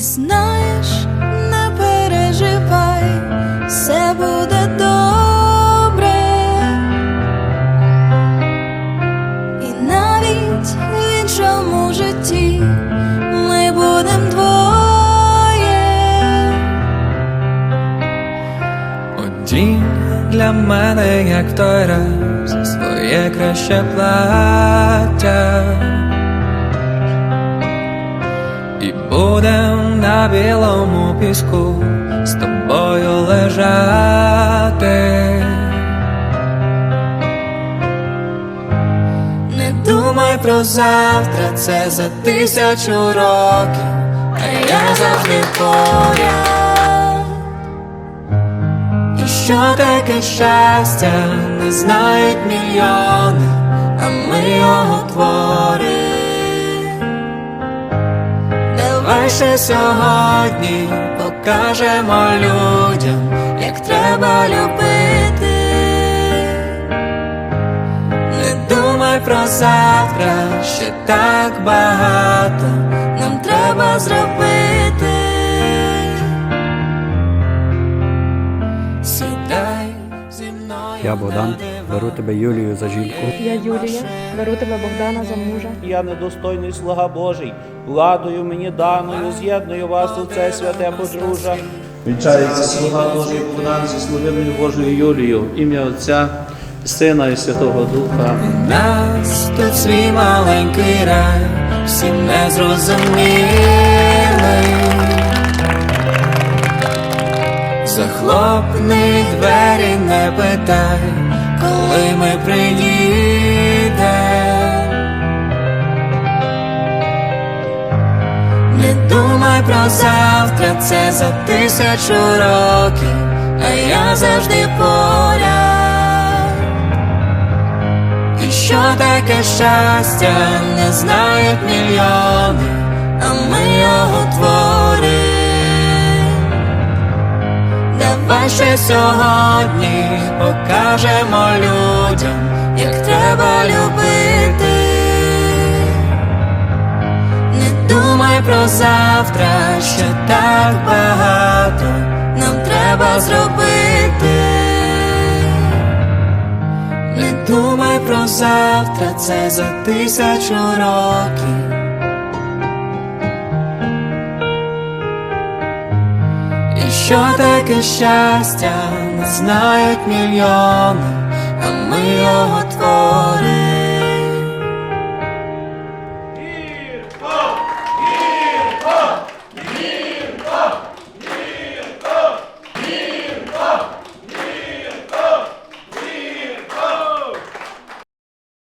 знаєш, не переживай, все буде добре. І навіть в іншому житті ми будем двоє. Одінь для мене, як той раз, своє краще плаття. Білому піску з тобою лежати. Не думай про завтра, це за тисячу років, а я завжди поряд. І що таке щастя, не знають мільйони, а ми його твори. Ще сьогодні покажемо людям, як треба любити. Не думай про завтра, ще так багато нам треба зробити. Сідай зі мною. Я Богдан. Беру тебе Юлію за жінку. Я Юлія, беру тебе Богдана за мужа. Я недостойний слуга Божий, владою мені даною, з'єдную вас у це святе подружжя. Вінчається слуга Божий Богдан зі слугиною Божою Юлією, ім'я Отця, Сина і Святого Духа. Нас тут свій маленький рай, всі не зрозуміли. Захлопни двері, не питай, коли ми приїдемо. Не думай про завтра, це за тисячу років, а я завжди поряд. І що таке щастя, не знають мільйони, а ми його твори. Давай ще сьогодні покажемо людям, як треба любити. Не думай про завтра, що так багато нам треба зробити. Не думай про завтра, це за тисячу років. Еще таке щастя не знають мільйони, а ми його творимо.